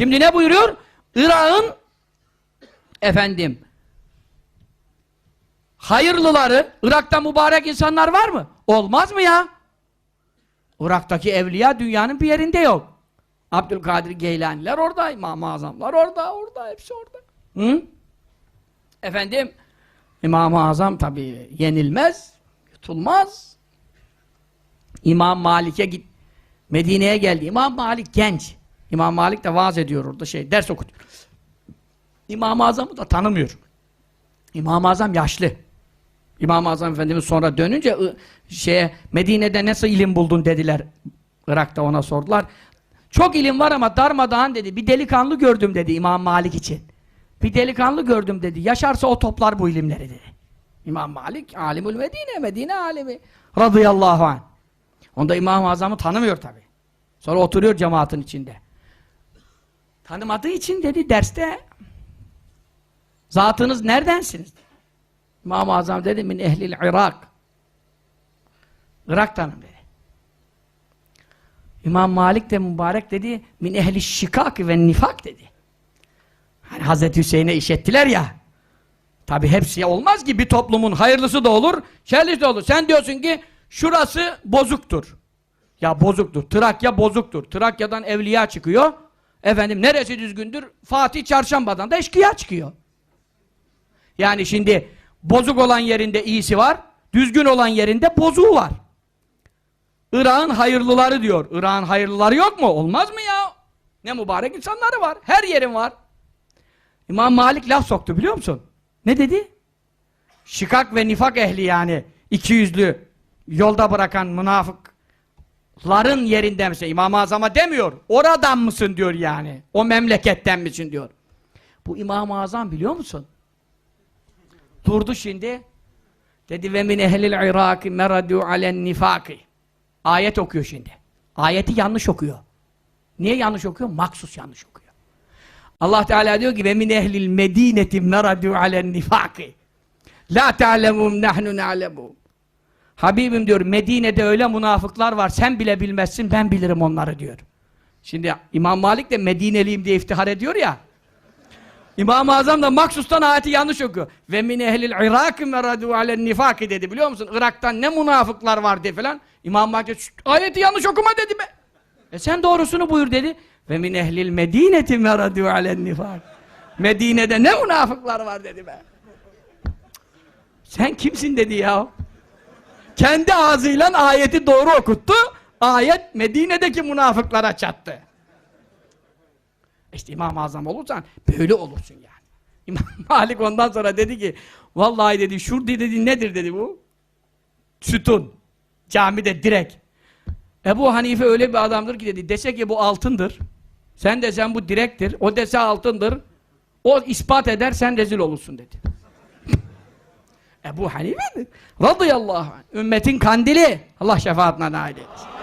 Şimdi ne buyuruyor? Irak'ın efendim hayırlıları, Irak'ta mübarek insanlar var mı? Olmaz mı ya? Irak'taki evliya dünyanın bir yerinde yok. Abdülkadir Geylaniler orada, İmam-ı Azamlar orada, orada, hepsi orada. Hı? Efendim, İmam-ı Azam tabii yenilmez, yutulmaz. İmam Malik'e git, Medine'ye geldi. İmam Malik genç. İmam Malik de vaaz ediyor orada, şey, ders okutuyor. İmam-ı Azam'ı da tanımıyor. İmam-ı Azam yaşlı. İmam-ı Azam Efendimiz sonra dönünce şeye Medine'de nasıl ilim buldun dediler. Irak'ta ona sordular. Çok ilim var ama darmadağın dedi. Bir delikanlı gördüm dedi İmam Malik için. Bir delikanlı gördüm dedi. Yaşarsa o toplar bu ilimleri dedi. İmam Malik alimül Medine, Medine alimi radıyallahu anh. Onda İmam-ı Azam'ı tanımıyor tabi. Sonra oturuyor cemaatin içinde. Tanımadığı için dedi derste zatınız neredensiniz? İmam-ı Azam dedi min ehlil Irak. Irak'tanım dedi. İmam Malik de mübarek dedi min ehli şikak ve nifak dedi. Hani Hazreti Hüseyin'e işettiler ya. Tabi hepsi olmaz ki bir toplumun hayırlısı da olur, şerlisi de olur. Sen diyorsun ki şurası bozuktur. Ya bozuktur. Trakya bozuktur. Trakya'dan evliya çıkıyor. Efendim neresi düzgündür? Fatih Çarşamba'dan da eşkıya çıkıyor. Yani şimdi bozuk olan yerinde iyisi var, düzgün olan yerinde bozuğu var. Irak'ın hayırlıları diyor. Irak'ın hayırlıları yok mu? Olmaz mı ya? Ne mübarek insanları var. Her yerin var. İmam Malik laf soktu biliyor musun? Ne dedi? Şikak ve nifak ehli yani. iki yüzlü yolda bırakan münafıkların yerinde misin? İmam-ı Azam'a demiyor. Oradan mısın diyor yani. O memleketten misin diyor. Bu İmam-ı Azam biliyor musun? Durdu şimdi. Dedi ve min ehlil Iraki meradu alen nifaki. Ayet okuyor şimdi. Ayeti yanlış okuyor. Niye yanlış okuyor? Maksus yanlış okuyor. Allah Teala diyor ki ve min ehlil medineti meradu alen nifaki. La ta'lemum nahnu na'lemum. Habibim diyor Medine'de öyle münafıklar var sen bile bilmezsin ben bilirim onları diyor. Şimdi İmam Malik de Medineliyim diye iftihar ediyor ya. İmam-ı Azam da maksustan ayeti yanlış okuyor. Ve min ehlil Irak meradu alen nifaki dedi biliyor musun? Irak'tan ne münafıklar var diye falan. İmam Malik ayeti yanlış okuma dedi be. E sen doğrusunu buyur dedi. Ve min ehlil medineti meradu alen nifak. Medine'de ne münafıklar var dedi be. Sen kimsin dedi ya. Kendi ağzıyla ayeti doğru okuttu. Ayet Medine'deki münafıklara çattı. İşte İmam-ı Azam olursan böyle olursun yani. İmam Malik ondan sonra dedi ki vallahi dedi şur dedi nedir dedi bu? Sütun. Camide direk. Ebu Hanife öyle bir adamdır ki dedi dese ki bu altındır. Sen desen bu direktir. O dese altındır. O ispat eder sen rezil olursun dedi. Ebu Hanife mi? Radıyallahu anh. Ümmetin kandili. Allah şefaatine nail eylesin.